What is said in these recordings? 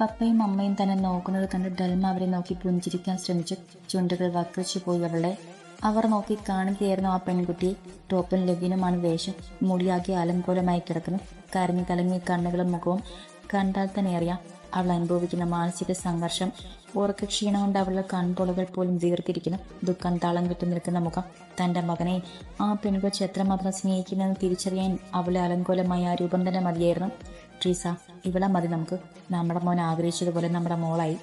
പപ്പയും അമ്മയും തന്നെ നോക്കുന്നത് കണ്ട് ഡൽമ അവരെ നോക്കി പുഞ്ചിരിക്കാൻ ശ്രമിച്ചു. ചുണ്ടുകൾ വക്രിച്ചു പോയി അവളുടെ. അവർ നോക്കി കാണുകയായിരുന്നു ആ പെൺകുട്ടി. ടോപ്പും ലഗിനുമാണ് വേഷം. മുടിയാക്കി അലങ്കോലമായി കിടക്കുന്നു. കരഞ്ഞു കലങ്ങി കണ്ണുകളും മുഖവും കണ്ടാൽ തന്നെ അറിയാം അവൾ അനുഭവിക്കുന്ന മാനസിക സംഘർഷം ഉറക്ക ക്ഷീണം കൊണ്ട് അവളുടെ കൺപോളുകൾ പോലും വീർത്തിരിക്കുന്നു ദുഃഖം താളം കെട്ടി നിൽക്കുന്ന മുഖം തന്റെ മകനെ. ആ പെൺകൊച്ച് എത്രമാത്രം സ്നേഹിക്കുന്നെന്ന് തിരിച്ചറിയാൻ അവളെ അലങ്കോലമായ ആ രൂപം തന്നെ മതിയായിരുന്നു. ട്രീസ ഇവളെ മതി നമുക്ക്. നമ്മുടെ മോൻ ആഗ്രഹിച്ചതുപോലെ നമ്മുടെ മോളായി.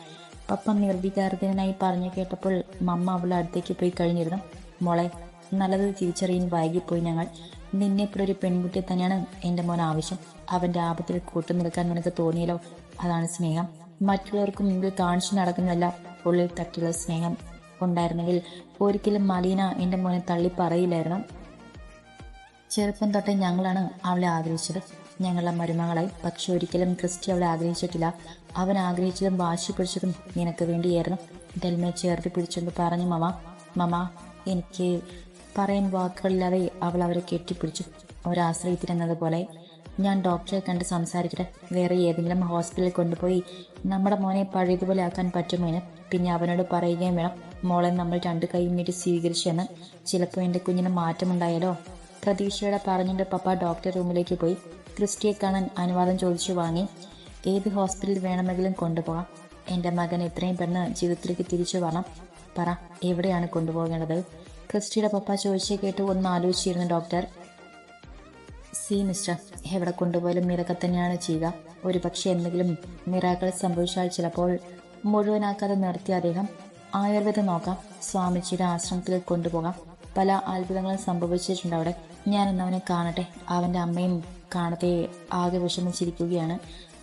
പപ്പ നിർവികാരത്തിനായി പറഞ്ഞു കേട്ടപ്പോൾ മമ്മ അവളുടെ അടുത്തേക്ക് പോയി കഴിഞ്ഞിരുന്നു. മോളെ നല്ലത് തിരിച്ചറിയാൻ വൈകിപ്പോയി ഞങ്ങൾ. നിന്നെപ്പോലൊരു പെൺകുട്ടിയെ തന്നെയാണ് എന്റെ മോൻ ആവശ്യം. അവന്റെ ആപത്തിൽ കൂട്ടു നിൽക്കാൻ നിനക്ക് തോന്നിയല്ലോ. അതാണ് സ്നേഹം. മറ്റുള്ളവർക്ക് മുമ്പിൽ കാണിച്ചു നടക്കുന്നതല്ല. ഉള്ളിൽ തട്ടിയുള്ള സ്നേഹം ഉണ്ടായിരുന്നെങ്കിൽ ഒരിക്കലും മലീന എന്റെ മോനെ തള്ളി പറയില്ലായിരുന്നു. ചെറുപ്പം തൊട്ടേ ഞങ്ങളാണ് അവളെ ആഗ്രഹിച്ചത്. ഞങ്ങളുടെ മരുമകളായി. പക്ഷെ ഒരിക്കലും ക്രിസ്റ്റി അവളെ ആഗ്രഹിച്ചിട്ടില്ല. അവൻ ആഗ്രഹിച്ചതും വാശി പിടിച്ചതും നിനക്ക് വേണ്ടിയായിരുന്നു. ഡെൽമയെ ചേർത്ത് പിടിച്ചുകൊണ്ട് പറഞ്ഞു മമ മമ എനിക്ക് പറയാൻ വാക്കുകളില്ലാതെ അവൾ അവരെ കെട്ടിപ്പിടിച്ചു. ഒരാശ്രയത്തിനെന്നതുപോലെ ഞാൻ ഡോക്ടറെ കണ്ട് സംസാരിക്കട്ടെ. വേറെ ഏതെങ്കിലും ഹോസ്പിറ്റലിൽ കൊണ്ടുപോയി നമ്മുടെ മോനെ പഴയതുപോലെ ആക്കാൻ പറ്റുമോ പിന്നെ അവനോട് പറയുകയും വേണം. മോളെ നമ്മൾ രണ്ട് കൈയും നീട്ടി സ്വീകരിച്ചെന്ന് ചിലപ്പോൾ എന്റെ കുഞ്ഞിന് മാറ്റമുണ്ടായാലോ? പ്രതീക്ഷയുടെ പറഞ്ഞിട്ട് പപ്പ ഡോക്ടർ റൂമിലേക്ക് പോയി. ക്രിസ്റ്റിയെ കാണാൻ അനുവാദം ചോദിച്ചു വാങ്ങി. ഏത് ഹോസ്പിറ്റലിൽ വേണമെങ്കിലും കൊണ്ടുപോകാം. എന്റെ മകൻ എത്രയും പെണ്ണ് ജീവിതത്തിലേക്ക് തിരിച്ചു വരണം. പറ എവിടെയാണ് കൊണ്ടുപോകേണ്ടത്? ക്രിസ്റ്റിയുടെ പപ്പ ചോദിച്ചേ കേട്ട് ഒന്ന് ആലോചിച്ചിരുന്നു ഡോക്ടർ. സി മിസ്റ്റർ എവിടെ കൊണ്ടുപോയാലും നിരക്ക തന്നെയാണ് ചെയ്യുക. ഒരു പക്ഷേ എന്തെങ്കിലും മിറാക്കൾ സംഭവിച്ചാൽ ചിലപ്പോൾ മുഴുവനാക്കാതെ നിർത്തിയ അദ്ദേഹം ആയുർവേദം നോക്കാം സ്വാമിജിയുടെ ആശ്രമത്തിൽ കൊണ്ടുപോകാം. പല അത്ഭുതങ്ങളും സംഭവിച്ചിട്ടുണ്ട് അവിടെ. ഞാൻ അവനെ കാണട്ടെ. അവന്റെ അമ്മയും കാണത്തെ ആകെ വിഷമിച്ചിരിക്കുകയാണ്.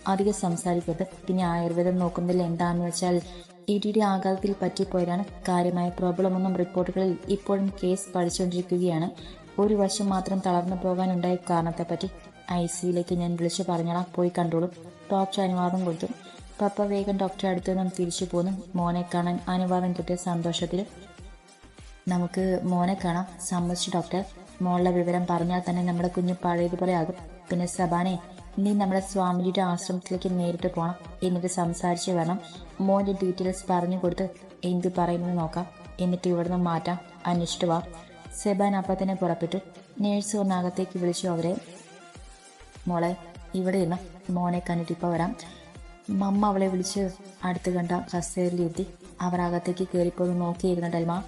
അധികം സംസാരിക്കരുത്. പിന്നെ ആയുർവേദം നോക്കുന്നതിൽ എന്താണെന്ന് വെച്ചാൽ ഇടിയുടെ ആഘാതത്തിൽ പറ്റിപ്പോയതാണ്. കാര്യമായ പ്രോബ്ലം ഒന്നും റിപ്പോർട്ടുകളിൽ ഇപ്പോഴും കേസ് പഠിച്ചുകൊണ്ടിരിക്കുകയാണ്. ഒരു വശം മാത്രം തളർന്നു പോകാനുണ്ടായ കാരണത്തെപ്പറ്റി ഐ സിയിലേക്ക് ഞാൻ വിളിച്ചു പറഞ്ഞാൽ പോയി കണ്ടോളും. ഡോക്ടർ അനുവാദം കൊടുത്തു. പപ്പ വേഗം ഡോക്ടറെ അടുത്ത് നിന്നും തിരിച്ചു പോന്നു. മോനെ കാണാൻ അനുവാദം കിട്ടിയ സന്തോഷത്തിൽ നമുക്ക് മോനെ കാണാം സമ്മതിച്ചു ഡോക്ടർ. മോളുടെ വിവരം പറഞ്ഞാൽ തന്നെ നമ്മുടെ കുഞ്ഞ് പഴയതുപോലെ ആകും. പിന്നെ സബാനെ നീ നമ്മുടെ സ്വാമിജിയുടെ ആശ്രമത്തിലേക്ക് നേരിട്ട് പോകണം എന്നിട്ട് സംസാരിച്ച് വേണം മോന്റെ ഡീറ്റെയിൽസ് പറഞ്ഞു കൊടുത്ത് എന്ത് പറയുന്നത് നോക്കാം. എന്നിട്ട് ഇവിടുന്ന് മാറ്റാം. അന്വേഷിച്ചിട്ട് വാ. സെബാൻ അപ്പം തന്നെ പുറപ്പെട്ടു. നേഴ്സ് ഒന്നകത്തേക്ക് വിളിച്ചു അവരെ മോളെ ഇവിടെ ഇരുന്ന് മോനെ കണ്ടിട്ട് ഇപ്പോൾ വരാം. മമ്മ അവളെ വിളിച്ച് അടുത്ത് കണ്ട കസേരയിലെത്തി അവർ അകത്തേക്ക് കയറിപ്പോയി നോക്കിയിരുന്ന ഡൽമ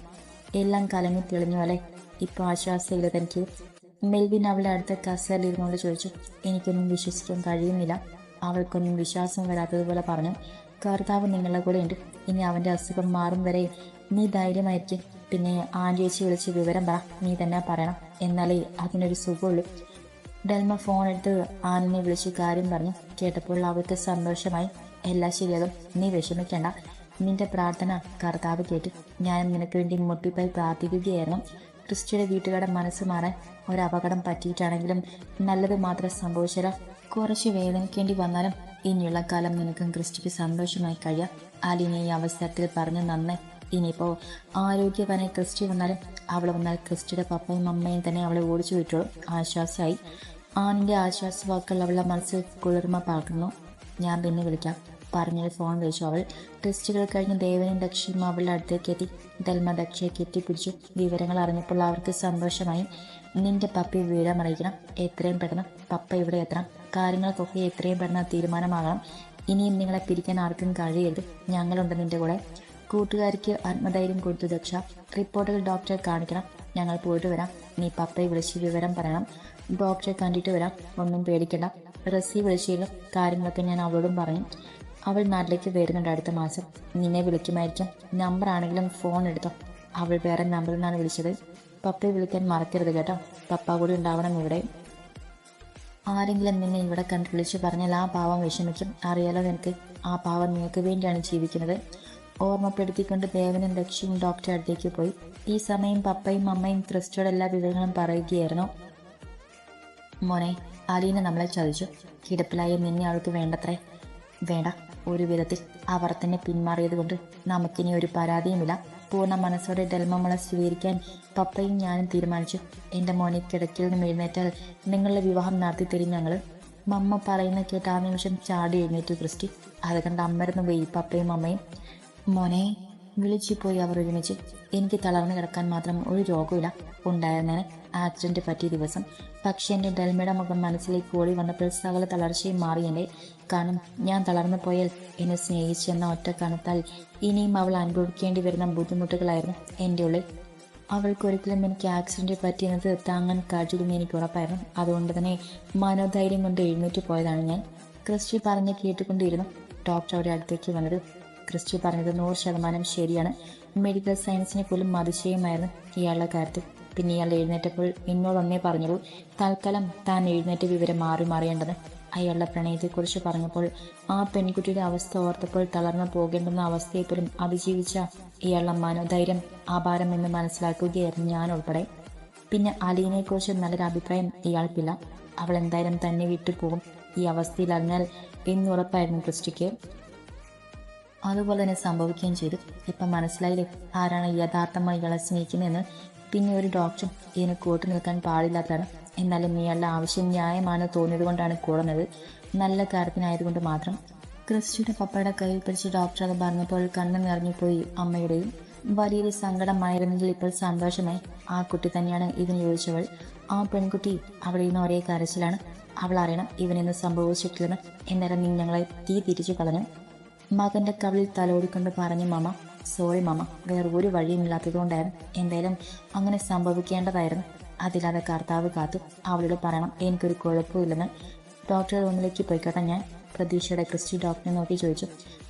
എല്ലാം കലങ്ങി തെളിഞ്ഞു അല്ലേ? ഇപ്പോൾ ആശ്വാസമില്ല തനിക്ക്. മെൽവിൻ അവളെ അടുത്ത കസേരയിൽ ഇരുന്നുകൊണ്ട് ചോദിച്ചു എനിക്കൊന്നും വിശ്വസിക്കാൻ കഴിയുന്നില്ല. അവൾക്കൊന്നും വിശ്വാസം വരാത്തതുപോലെ പറഞ്ഞു കർത്താവ് നിങ്ങളെ കൂടെ ഉണ്ട് ഇനി അവന്റെ അസുഖം മാറും വരെ നീ ധൈര്യമായിരിക്കും. പിന്നെ ആന്റി ചേച്ചി വിളിച്ച് വിവരം പറ നീ തന്നെ പറയണം. എന്നാലേ അതിനൊരു സുഖമുള്ളൂ. ഡൽമ ഫോൺ എടുത്ത് ആനിനെ വിളിച്ച് കാര്യം പറഞ്ഞു. കേട്ടപ്പോൾ അവൾക്ക് സന്തോഷമായി. എല്ലാം ശരിയാകും. നീ വിഷമിക്കേണ്ട. നിന്റെ പ്രാർത്ഥന കർത്താവ് കേട്ടു. ഞാൻ നിനക്ക് വേണ്ടി മുട്ടിപ്പായി പ്രാർത്ഥിക്കുകയായിരുന്നു. ക്രിസ്റ്റിയുടെ വീട്ടുകാരുടെ മനസ്സ് മാറാൻ ഒരപകടം പറ്റിയിട്ടാണെങ്കിലും നല്ലത് മാത്രം സംഭവിച്ചാൽ കുറച്ച് വേദനിക്കേണ്ടി വന്നാലും ഇനിയുള്ള കാലം നിനക്കും ക്രിസ്റ്റിക്ക് സന്തോഷമായി കഴിയാം. അലിനെ ഈ അവസരത്തിൽ പറഞ്ഞു നന്നേ. ഇനിയിപ്പോൾ ആരോഗ്യവനെ ക്രിസ്റ്റി വന്നാലും അവൾ വന്നാൽ ക്രിസ്റ്റിയുടെ പപ്പയും അമ്മയും തന്നെ അവളെ ഓടിച്ചു വിട്ടോളും. ആശ്വാസമായി. ആശ്വാസ വാക്കുകൾ അവളുടെ മനസ്സിൽ കുളിർമ പാർക്കുന്നു ഞാൻ പിന്നെ വിളിക്കാം. പറഞ്ഞൊരു ഫോൺ വിളിച്ചു അവൾ. ടെസ്റ്റുകൾ കഴിഞ്ഞ് ദേവനും ദക്ഷയും അവളുടെ അടുത്തേക്ക് എത്തി. ദൽമ ദക്ഷയെ കെട്ടിപ്പിടിച്ചു. വിവരങ്ങൾ അറിഞ്ഞപ്പോൾ അവർക്ക് സന്തോഷമായി. നിന്റെ പപ്പി വീഴമറിയിക്കണം എത്രയും പെട്ടെന്ന് പപ്പ ഇവിടെ എത്തണം. കാര്യങ്ങൾക്കൊക്കെ എത്രയും പെട്ടെന്ന് തീരുമാനമാകണം. ഇനിയും നിങ്ങളെ പിരിക്കാൻ ആർക്കും കഴിയരുത്. ഞങ്ങളുണ്ട് നിന്റെ കൂടെ. കൂട്ടുകാരിക്ക് ആത്മധൈര്യം കൊടുത്തു ദക്ഷ റിപ്പോർട്ടുകൾ ഡോക്ടറെ കാണിക്കണം. ഞങ്ങൾ പോയിട്ട് വരാം. നീ പപ്പയെ വിളിച്ച് വിവരം പറയണം. ഡോക്ടറെ കണ്ടിട്ട് വരാം. ഒന്നും പേടിക്കണ്ട. റസി വിളിച്ചിരുന്നു കാര്യങ്ങളൊക്കെ ഞാൻ അവളോടും പറഞ്ഞു അവൾ നാട്ടിലേക്ക് വരുന്നുണ്ട് അടുത്ത മാസം. നിന്നെ വിളിക്കുമായിരിക്കും. നമ്പർ ആണെങ്കിലും ഫോൺ എടുത്തോ. അവൾ വേറെ നമ്പറിൽ നിന്നാണ് വിളിച്ചത്. പപ്പയെ വിളിക്കാൻ മറക്കരുത് കേട്ടോ. പപ്പ കൂടി ഉണ്ടാവണം ഇവിടെ. ആരെങ്കിലും നിന്നെ ഇവിടെ കണ്ട് വിളിച്ചു പറഞ്ഞാൽ ആ പാവം വിഷമിക്കും. അറിയാലോ നിനക്ക്? ആ പാവം നിങ്ങൾക്ക് വേണ്ടിയാണ് ജീവിക്കുന്നത്. ഓർമ്മപ്പെടുത്തിക്കൊണ്ട് ദേവനും ലക്ഷ്യവും ഡോക്ടറെ അടുത്തേക്ക് പോയി. ഈ സമയം പപ്പയും അമ്മയും ക്രിസ്റ്റോട് എല്ലാ വിവരങ്ങളും പറയുകയായിരുന്നു. മോനെ അലീന നമ്മളെ ചതിച്ചു. കിടപ്പിലായ നിന്നെ അവൾക്ക് വേണ്ടത്രേ. വേണ്ട ഒരു വിധത്തിൽ അവർ തന്നെ പിന്മാറിയത് കൊണ്ട് നമുക്കിനി ഒരു പരാതിയുമില്ല. പൂർണ മനസ്സോടെ ഡെൽമമ്മളെ സ്വീകരിക്കാൻ പപ്പയും ഞാനും തീരുമാനിച്ചു. എന്റെ മോനെ കിടക്കിൽ നിന്ന് എഴുന്നേറ്റാൽ നിങ്ങളുടെ വിവാഹം നടത്തി തരും ഞങ്ങൾ മമ്മ പറയുന്ന കേട്ട് ആ നിമിഷം ചാടി എഴുന്നേറ്റു ക്രിസ്റ്റി. അത് കണ്ട് അമ്മരുന്ന് പോയി പപ്പയും അമ്മയും. മോനെ വിളിച്ചു പോയി അവർ ഒരുമിച്ച്. എനിക്ക് തളർന്നു കിടക്കാൻ മാത്രം ഒരു രോഗമില്ല. ഉണ്ടായിരുന്നതിന് ആക്സിഡന്റ് പറ്റിയ ദിവസം. പക്ഷെ എന്റെ ഡൽമയുടെ മുഖം മനസ്സിലേക്ക് ഓടി വന്നപ്പോൾ സകല തളർച്ചയും മാറി എന്റെ കാരണം ഞാൻ തളർന്നു പോയാൽ എന്നെ സ്നേഹിച്ചെന്ന ഒറ്റ കണത്താൽ ഇനിയും അവൾ അനുഭവിക്കേണ്ടി വരുന്ന ബുദ്ധിമുട്ടുകളായിരുന്നു എന്റെ ഉള്ളിൽ. അവൾക്ക് ഒരിക്കലും എനിക്ക് ആക്സിഡന്റ് പറ്റിയെന്നത് താങ്ങാൻ കഴിയില്ലെന്ന് എനിക്ക് ഉറപ്പായിരുന്നു. അതുകൊണ്ട് തന്നെ മനോധൈര്യം കൊണ്ട് എഴുന്നേറ്റ് പോയതാണ് ഞാൻ. ക്രിസ്റ്റി പറഞ്ഞ് കേട്ടുകൊണ്ടിരുന്നു. ഡോക്ടർ അവരുടെ അടുത്തേക്ക് വന്നത് ക്രിസ്റ്റി പറഞ്ഞത് നൂറ് ശതമാനം ശരിയാണ്. മെഡിക്കൽ സയൻസിനെ പോലും മതിശയമായിരുന്നു ഇയാളുടെ കാര്യത്തിൽ. പിന്നെ ഇയാൾ എഴുന്നേറ്റപ്പോൾ എന്നോടൊന്നേ പറഞ്ഞുള്ളൂ തൽക്കാലം താൻ എഴുന്നേറ്റ വിവരം മാറി മാറിയേണ്ടത് അയാളുടെ പ്രണയത്തെക്കുറിച്ച് പറഞ്ഞപ്പോൾ ആ പെൺകുട്ടിയുടെ അവസ്ഥ ഓർത്തപ്പോൾ തളർന്നു പോകേണ്ടുന്ന അവസ്ഥയെപ്പോലും അതിജീവിച്ച ഇയാളുടെ മനോധൈര്യം അപാരമെന്ന് മനസ്സിലാക്കുകയായിരുന്നു ഞാൻ ഉൾപ്പെടെ. പിന്നെ അലീനെക്കുറിച്ച് നല്ലൊരു അഭിപ്രായം ഇയാൾക്കില്ല. അവൾ എന്തായാലും തന്നെ വിട്ടു പോകും ഈ അവസ്ഥയിൽ അറിഞ്ഞാൽ എന്നുറപ്പായിരുന്നു ക്രിസ്റ്റിക്ക് അതുപോലെ തന്നെ സംഭവിക്കുകയും ചെയ്തു. ഇപ്പം മനസ്സിലായില്ലേ ആരാണ് യഥാർത്ഥമായി ഇയാളെ സ്നേഹിക്കുന്നതെന്ന്? പിന്നെ ഒരു ഡോക്ടറും ഇതിന് കൂട്ടു നിൽക്കാൻ പാടില്ലാത്തതാണ്. എന്നാലും ഇയാളുടെ ആവശ്യം ന്യായമാണ് തോന്നിയത് കൊണ്ടാണ് കൂടുന്നത്. നല്ല കാര്യത്തിനായതുകൊണ്ട് മാത്രം. ക്രിസ്റ്റിയുടെ പപ്പയുടെ കയ്യിൽ പിടിച്ച് ഡോക്ടർ അത് പറഞ്ഞപ്പോൾ കണ്ണു നിറഞ്ഞുപോയി അമ്മയുടെയും. വലിയൊരു സങ്കടമായിരുന്നെങ്കിൽ ഇപ്പോൾ സന്തോഷമായി. ആ കുട്ടി തന്നെയാണ് ഇതിന് ചോദിച്ചവൾ ആ പെൺകുട്ടി അവിടെ നിന്ന് ഒരേ കരച്ചിലാണ്. അവൾ അറിയണം ഇവനെന്ന് സംഭവിച്ചിട്ടില്ലെന്ന്. എന്നേരം നീ ഞങ്ങളെ തീ തിരിച്ചു കളഞ്ഞു. മകന്റെ കവിളിൽ തലോടിക്കൊണ്ട് പറഞ്ഞു മാമ സോറി മാമ വേറെ ഒരു വഴിയുമില്ലാത്തതുകൊണ്ടായിരുന്നു എന്തായാലും അങ്ങനെ സംഭവിക്കേണ്ടതായിരുന്നു. അതില്ലാതെ കർത്താവ് കാത്തു. അവളോട് പറയണം എനിക്കൊരു കുഴപ്പമില്ലെന്ന്. ഡോക്ടർ റൂമിലേക്ക് പോയിക്കോട്ടെ ഞാൻ പ്രതീക്ഷയുടെ ക്രിസ്റ്റി ഡോക്ടറെ നോക്കി ചോദിച്ചു.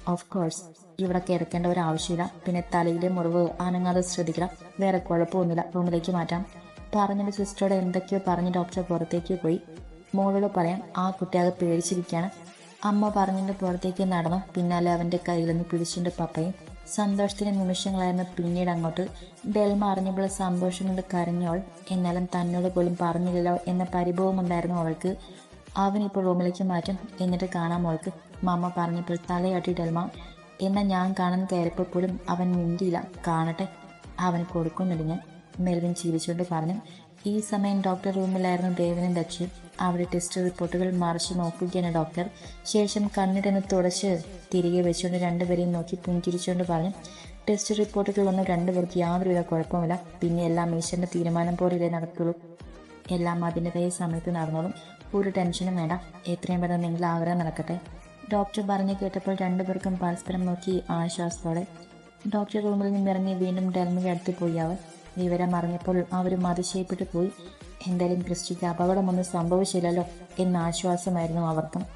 ഓഫ് കോഴ്സ് ഇവിടെ കിടക്കേണ്ട ഒരു ആവശ്യമില്ല. പിന്നെ തലയിലെ മുറിവ് അനങ്ങാതെ ശ്രദ്ധിക്കണം. വേറെ കുഴപ്പമൊന്നുമില്ല. റൂമിലേക്ക് മാറ്റാം. പറഞ്ഞിട്ട് സിസ്റ്ററോട് എന്തൊക്കെയോ പറഞ്ഞ് ഡോക്ടർ പുറത്തേക്ക് പോയി. മോളോട് പറയാം ആ കുട്ടിയാകെ പേടിച്ചിരിക്കുകയാണ്. അമ്മ പറഞ്ഞിട്ട് പുറത്തേക്ക് നടന്നു. പിന്നാലെ അവന്റെ കയ്യിൽ നിന്ന് പിടിച്ചിട്ട് പപ്പയും. സന്തോഷത്തിന്റെ നിമിഷങ്ങളായിരുന്നു പിന്നീട് അങ്ങോട്ട്. ഡെൽമ അറിഞ്ഞപ്പോൾ സന്തോഷം കൊണ്ട് കരഞ്ഞോൾ എന്നാലും തന്നോട് പോലും പറഞ്ഞില്ലല്ലോ എന്ന പരിഭവം ഉണ്ടായിരുന്നു അവൾക്ക്. അവനിപ്പോൾ റൂമിലേക്ക് മാറ്റും എന്നിട്ട് കാണാം അവൾക്ക് മമ്മ പറഞ്ഞപ്പോൾ തലയാട്ടി ഡെൽമ എന്നാൽ ഞാൻ കാണാൻ കയറിയപ്പോൾ പോലും അവൻ മിണ്ടിയില്ല. കാണട്ടെ അവൻ കൊടുക്കുന്നില്ല ഞാൻ മെൽവിൻ ജീവിച്ചുകൊണ്ട് പറഞ്ഞു. ഈ സമയം ഡോക്ടർ റൂമിലായിരുന്നു ദേവനും ദക്ഷിയും അവിടെ ടെസ്റ്റ് റിപ്പോർട്ടുകൾ മറിച്ച് നോക്കുകയാണ് ഡോക്ടർ ശേഷം കണ്ണിടന്ന് തുടച്ച് തിരികെ വെച്ചുകൊണ്ട് രണ്ടുപേരെയും നോക്കി പുഞ്ചിരിച്ചുകൊണ്ട് പറഞ്ഞു ടെസ്റ്റ് റിപ്പോർട്ടുകൾ വന്നു രണ്ടുപേർക്ക് യാതൊരുവിധ കുഴപ്പമില്ല പിന്നെ എല്ലാം മീശന്റെ തീരുമാനം പോലെയല്ലേ നടക്കുള്ളൂ എല്ലാം അതിന്റെതായ സമയത്ത് നടന്നോളും. ഒരു ടെൻഷനും വേണ്ട. എത്രയും പെട്ടെന്ന് നിങ്ങൾ ആഗ്രഹം നടക്കട്ടെ. ഡോക്ടർ പറഞ്ഞു കേട്ടപ്പോൾ രണ്ടുപേർക്കും പരസ്പരം നോക്കി ആശ്വാസത്തോടെ ഡോക്ടർ റൂമിൽ നിന്നിറങ്ങി വീണ്ടും ഡെൽമിയുടെ അടുത്ത് പോയി അവർ. വിവരം അറിഞ്ഞപ്പോൾ അവരും അതിശയപ്പെട്ടു പോയി. എന്തായാലും ക്രിസ്റ്റിക്ക് അപകടമൊന്നും സംഭവിച്ചില്ലല്ലോ എന്ന ആശ്വാസമായിരുന്നു അവർക്കും.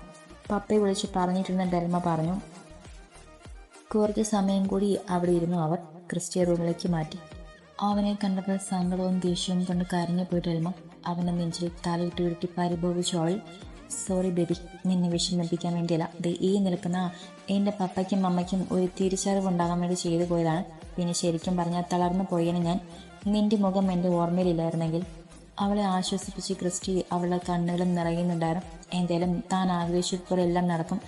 പപ്പയെ വിളിച്ച് പറഞ്ഞിരുന്ന ഡെൽമ പറഞ്ഞു കുറച്ച് സമയം കൂടി അവിടെ ഇരുന്നു അവർ ക്രിസ്റ്റിയ റൂമിലേക്ക് മാറ്റി. അവനെ കണ്ടപ്പോൾ സങ്കടവും ദേഷ്യവും കൊണ്ട് കരഞ്ഞു പോയിട്ട് ഡെൽമ. അവനെ നെഞ്ചിൽ തലയിട്ട് ഉരുട്ടി പരിഭവിച്ചോൾ സോറി ബേബി നിന്നെ വിഷമിപ്പിക്കാൻ വേണ്ടിയല്ല. ദേ ഈ നിൽക്കുന്ന എന്റെ പപ്പയ്ക്കും അമ്മയ്ക്കും ഒരു തിരിച്ചറിവ് ഉണ്ടാകാൻ വേണ്ടി ചെയ്തു പോയതാണ്. പിന്നെ ശരിക്കും പറഞ്ഞാൽ തളർന്നു പോയേനെ ഞാൻ. നിന്റെ മുഖം എന്റെ ഓർമ്മയിലില്ലായിരുന്നെങ്കിൽ അവളെ ആശ്വസിപ്പിച്ച് ക്രിസ്റ്റി അവളുടെ കണ്ണുകളും നിറയുന്നുണ്ടായിരുന്നു. എന്തേലും താൻ ആഗ്രഹിച്ചതുപോലെ എല്ലാം നടക്കും.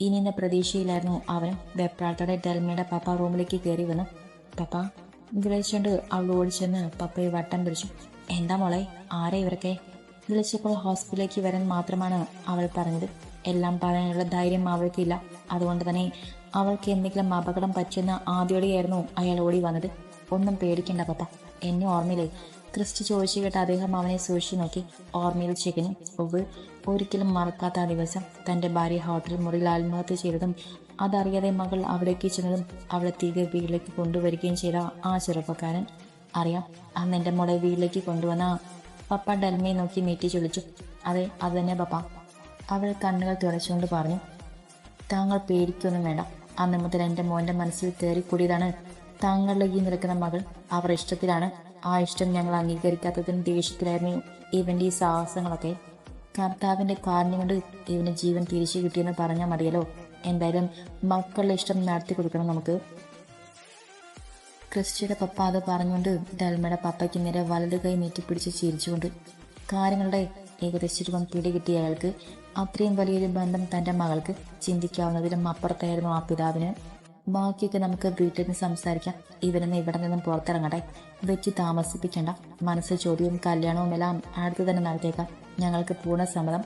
ഇനി എന്ന പ്രതീക്ഷയിലായിരുന്നു അവനും. വെപ്രാട്ടോടെ ഡെൽമയുടെ പപ്പ റൂമിലേക്ക് കയറി വന്നു. പപ്പ വിളിച്ചുകൊണ്ട് അവൾ ഓടിച്ചെന്ന് പപ്പയെ വട്ടം പിടിച്ചു. എന്താ മോളെ ആരെ ഇവരൊക്കെ? വിളിച്ചപ്പോൾ ഹോസ്പിറ്റലിലേക്ക് വരാൻ മാത്രമാണ് അവൾ പറഞ്ഞത്. എല്ലാം പറയാനുള്ള ധൈര്യം അവൾക്കില്ല. അതുകൊണ്ട് തന്നെ അവൾക്ക് എന്തെങ്കിലും അപകടം പറ്റുന്ന ആദ്യോടെയായിരുന്നു അയാൾ ഓടി വന്നത്. ഒന്നും പേടിക്കണ്ട പപ്പ. എന്നെ ഓർമ്മയില്ലേ? ക്രിസ്റ്റി ചോദിച്ചു കേട്ട് അദ്ദേഹം അവനെ സൂക്ഷിച്ചു നോക്കി. ഓർമ്മയിൽ ചെകിനും ഒവ് ഒരിക്കലും മറക്കാത്ത ആ ദിവസം തന്റെ ഭാര്യ ഹോട്ടൽ മുറിയിൽ ആത്മഹത്യ ചെയ്തതും അതറിയാതെ മകൾ അവിടേക്ക് ചെന്നതും അവളെ തിരികെ വീട്ടിലേക്ക് കൊണ്ടുവരികയും ചെയ്ത ആ ചെറുപ്പക്കാരൻ. അറിയാം അന്ന് എന്റെ മോളെ വീട്ടിലേക്ക് കൊണ്ടുവന്ന. പപ്പ ഡൽമയെ നോക്കി നീട്ടി ചൊളിച്ചു അതെ അത് തന്നെ പപ്പ. അവൾ കണ്ണുകൾ തുറച്ചുകൊണ്ട് പറഞ്ഞു. താങ്കൾ പേടിക്കൊന്നും വേണ്ട. അന്ന് മുതൽ എന്റെ മോന്റെ മനസ്സിൽ കയറിക്കൂടിയതാണ് താങ്കളുടെ ഈ നിൽക്കുന്ന മകൾ അവർ ഇഷ്ടത്തിലാണ്. ആ ഇഷ്ടം ഞങ്ങൾ അംഗീകരിക്കാത്തതിന് ദേഷ്യത്തിലായിരുന്നു ഇവന്റെ ഈ സാഹസങ്ങളൊക്കെ. കർത്താവിന്റെ കാരണം കൊണ്ട് ഇവന് ജീവൻ തിരിച്ചു കിട്ടിയെന്ന് പറഞ്ഞാൽ മതിയല്ലോ. എന്തായാലും മക്കളുടെ ഇഷ്ടം നടത്തി കൊടുക്കണം നമുക്ക്. ക്രിസ്റ്റിയുടെ പപ്പ അത് പറഞ്ഞുകൊണ്ട് ഡൽമയുടെ പപ്പയ്ക്ക് നേരെ വലത് കൈ നീട്ടിപ്പിടിച്ച് ചിരിച്ചുകൊണ്ട് കാര്യങ്ങളുടെ ഏകദേശ രൂപം പിടികിട്ടിയ അയാൾക്ക് അത്രയും വലിയൊരു ബന്ധം തന്റെ മകൾക്ക് ചിന്തിക്കാവുന്നതിലും അപ്പുറത്തായിരുന്നു ആ പിതാവിന്. ബാക്കിയൊക്കെ നമുക്ക് വീട്ടിൽ നിന്ന് സംസാരിക്കാം. ഇവരൊന്ന് ഇവിടെ നിന്നും പുറത്തിറങ്ങട്ടെ. വെച്ച് താമസിപ്പിക്കണ്ട. മനസ്സ് ചോദ്യവും കല്യാണവും എല്ലാം അടുത്ത് തന്നെ നടത്തിയേക്കാം. ഞങ്ങൾക്ക് പൂർണ സമ്മതം.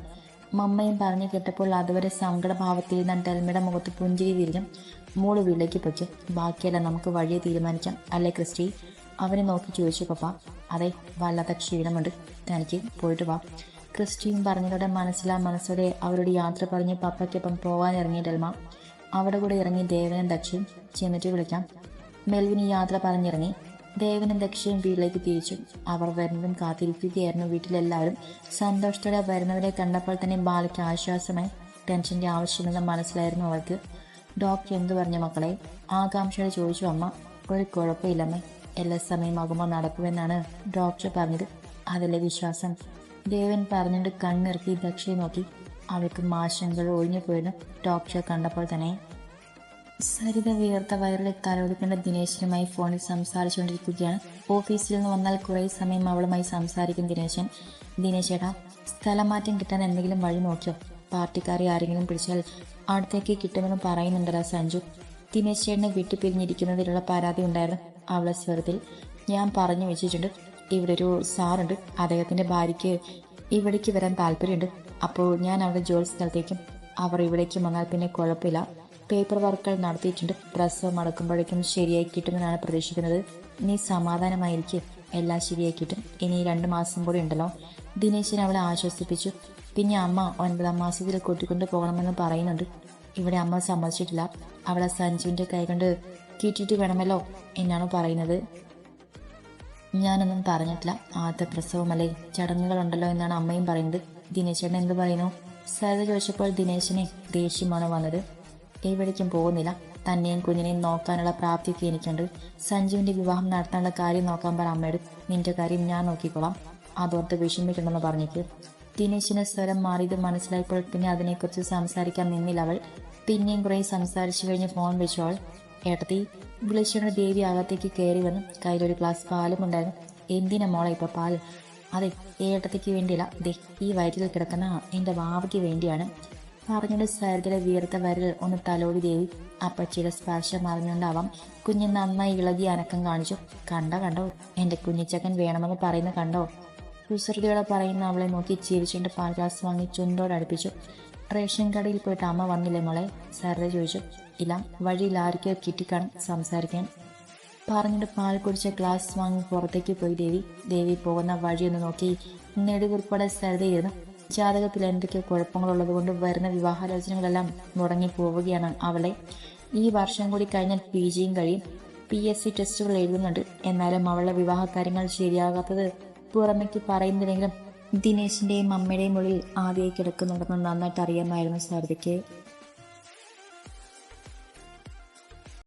മമ്മയും പറഞ്ഞു കേട്ടപ്പോൾ അതുവരെ സങ്കടഭാവത്തിൽ നിന്ന് ഡെൽമയുടെ മുഖത്ത് പുഞ്ചിരി വിരിഞ്ഞും മോൾ വീട്ടിലേക്ക് പൊയ്ക്കും. ബാക്കിയെല്ലാം നമുക്ക് വഴിയെ തീരുമാനിക്കാം. അല്ലേ ക്രിസ്റ്റി? അവനെ നോക്കി ചോദിച്ചു പപ്പ അതെ വല്ലാത്ത ക്ഷീണമുണ്ട്. തനിക്ക് പോയിട്ട് വാ. ക്രിസ്റ്റിയും പറഞ്ഞതോടെ മനസ്സിലാ മനസ്സോടെ അവരോട് യാത്ര പറഞ്ഞ് പപ്പയ്ക്കൊപ്പം പോകാനിറങ്ങി ഡെൽമ അവിടെ കൂടെ ഇറങ്ങി ദേവനും ദക്ഷയും ചെന്നിട്ട് വിളിക്കാം. മെൽവിന് യാത്ര പറഞ്ഞിറങ്ങി. ദേവനും ദക്ഷയും വീട്ടിലേക്ക് തിരിച്ചു. അവർ വരുന്നതും കാത്തിരിക്കുകയായിരുന്നു വീട്ടിലെല്ലാവരും. സന്തോഷത്തോടെ വരുന്നവരെ കണ്ടപ്പോൾ തന്നെ ബാലയ്ക്ക് ആശ്വാസമായി. ടെൻഷന്റെ ആവശ്യമില്ലെന്ന് മനസ്സിലായിരുന്നു അവൾക്ക്. ഡോക്ടർ എന്തു പറഞ്ഞു മക്കളെ? ആകാംക്ഷയോടെ ചോദിച്ചു അമ്മ ഒരു കുഴപ്പമില്ലമ്മേ എല്ലാ സമയമാകുമ്പോൾ നടക്കുമെന്നാണ് ഡോക്ടർ പറഞ്ഞത്. അതിലെ വിശ്വാസം? ദേവൻ പറഞ്ഞിട്ട് കണ്ണിറക്കി ദക്ഷയെ നോക്കി. അവൾക്ക് മാശങ്കൾ ഒഴിഞ്ഞു പോയിരുന്നു ഷോ കണ്ടപ്പോൾ തന്നെ സരിത വിയർത്ത വയറിലെ തലോടിക്കേണ്ട ദിനേശനുമായി ഫോണിൽ സംസാരിച്ചുകൊണ്ടിരിക്കുകയാണ്. ഓഫീസിൽ നിന്ന് വന്നാൽ കുറേ സമയം അവളുമായി സംസാരിക്കും ദിനേശൻ. ദിനേശേട്ടാ സ്ഥലമാറ്റം കിട്ടാൻ എന്തെങ്കിലും വഴി നോക്കിയോ? പാർട്ടിക്കാരെ ആരെങ്കിലും പിടിച്ചാൽ അടുത്തേക്ക് കിട്ടുമെന്ന് പറയുന്നുണ്ടല്ലോ സഞ്ജു. ദിനേശ് ചേട്ടനെ വിട്ടുപിരിഞ്ഞിരിക്കുന്നതിലുള്ള പരാതി ഉണ്ടായിരുന്നു അവളെ സ്വരത്തിൽ. ഞാൻ പറഞ്ഞു വെച്ചിട്ടുണ്ട്. ഇവിടെ ഒരു സാറുണ്ട്. അദ്ദേഹത്തിന്റെ ഭാര്യയ്ക്ക് ഇവിടേക്ക് വരാൻ താല്പര്യമുണ്ട്. അപ്പോൾ ഞാൻ അവിടെ ജോലി സ്ഥലത്തേക്കും അവർ ഇവിടേക്കും വന്നാൽ പിന്നെ കുഴപ്പമില്ല. പേപ്പർ വർക്കുകൾ നടത്തിയിട്ടുണ്ട്. പ്രസവം അടക്കുമ്പോഴേക്കും ശരിയായി കിട്ടുമെന്നാണ് പ്രതീക്ഷിക്കുന്നത്. നീ സമാധാനമായിരിക്കും എല്ലാം ശരിയായി കിട്ടും ഇനി രണ്ട് മാസം കൂടി ഉണ്ടല്ലോ. ദിനേശൻ അവളെ ആശ്വസിപ്പിച്ചു. പിന്നെ അമ്മ ഒൻപതാം മാസത്തിൽ കൂട്ടിക്കൊണ്ട് പോകണമെന്ന് പറയുന്നുണ്ട്. ഇവിടെ അമ്മ സമ്മതിച്ചിട്ടില്ല. അവളെ സഞ്ജുവിന്റെ കൈ കൊണ്ട് കിട്ടിയിട്ട് വേണമല്ലോ എന്നാണ് പറയുന്നത്. ഞാനൊന്നും പറഞ്ഞിട്ടില്ല. ആദ്യത്തെ പ്രസവമല്ലേ? ചടങ്ങുകളുണ്ടല്ലോ എന്നാണ് അമ്മയും പറയുന്നത്. ദിനേശേട്ടൻ എന്ത് പറയുന്നു? സരിത ചോദിച്ചപ്പോൾ ദിനേശിനെ ദേഷ്യമാണ് വന്നത്. എവിടേക്കും പോകുന്നില്ല. തന്നെയും കുഞ്ഞിനെയും നോക്കാനുള്ള പ്രാപ്തിയൊക്കെ എനിക്കുണ്ട്. സഞ്ജുവിന്റെ വിവാഹം നടത്താനുള്ള കാര്യം നോക്കാൻ പറ അമ്മയോട്. നിന്റെ കാര്യം ഞാൻ നോക്കിക്കോളാം. അതോർത്ത് വിഷമിക്കണമെന്ന് പറഞ്ഞേക്ക് ദിനേശിന് സ്വരം മാറിയത് മനസ്സിലായപ്പോൾ പിന്നെ അതിനെക്കുറിച്ച് സംസാരിക്കാൻ നിന്നില്ല അവൾ. പിന്നെയും കുറേ സംസാരിച്ചു കഴിഞ്ഞ് ഫോൺ വെച്ചു അവൾ. ഏട്ടത്തി വിളിച്ചുകൊണ്ട് ദേവി അകത്തേക്ക് കയറി വന്നു. കയ്യിലൊരു ഗ്ലാസ് പാലും ഉണ്ടായിരുന്നു. എന്തിനാ മോളെ ഇപ്പൊ പാൽ അതെ ഏട്ടത്തിക്ക് വേണ്ടിയല്ല. ദേ ഈ വയറ്റിൽ കിടക്കുന്ന എന്റെ വാവയ്ക്ക് വേണ്ടിയാണ്. പറഞ്ഞിട്ട് സരിതയുടെ വീർത്ത വരൽ ഒന്ന് തലോടി ദേവി അപ്പച്ചിയുടെ സ്പർശം അറിഞ്ഞുകൊണ്ടാവാം കുഞ്ഞ് നന്നായി ഇളകി അനക്കം കാണിച്ചു. കണ്ടോ കണ്ടോ? എന്റെ കുഞ്ഞിച്ചക്കൻ വേണമെന്ന് പറയുന്ന കണ്ടോ? കുസൃതിയോടെ പറയുന്ന അവളെ നോക്കി ചിരിച്ചുകൊണ്ട് പാൽ ഗ്ലാസ് വാങ്ങി ചുണ്ടോട് അടുപ്പിച്ചു. റേഷൻ കടയിൽ പോയിട്ട് അമ്മ വന്നില്ലേ മോളെ? സരിത ചോദിച്ചു. ഇല്ല വഴിയിൽ ആർക്കോ കിട്ടിക്കാണും സംസാരിക്കാൻ. പറഞ്ഞിട്ട് പാൽ കുടിച്ച ഗ്ലാസ് വാങ്ങി പുറത്തേക്ക് പോയി ദേവി. ദേവി പോകുന്ന വഴിയൊന്ന് നോക്കി നെടുകുറിപ്പടെ സ്ഥലതയിരുന്നു ജാതകത്തിൽ എന്തൊക്കെ കുഴപ്പങ്ങളുള്ളത് കൊണ്ട് വരുന്ന വിവാഹാലോചനകളെല്ലാം മുടങ്ങി പോവുകയാണ് അവളെ. ഈ വർഷം കൂടി കഴിഞ്ഞാൽ പി ജിയും കഴിയും. പി എസ് സി ടെസ്റ്റുകൾ എഴുതുന്നുണ്ട്. എന്നാലും അവളുടെ വിവാഹ കാര്യങ്ങൾ ശരിയാകാത്തത് പുറമേക്ക് പറയുന്നില്ലെങ്കിലും ദിനേശിന്റെയും അമ്മയുടെയും ഉള്ളിൽ ആദ്യമായി കിടക്കുന്നുണ്ടെന്ന് നന്നായിട്ട് അറിയാമായിരുന്നു സരിതയ്ക്ക്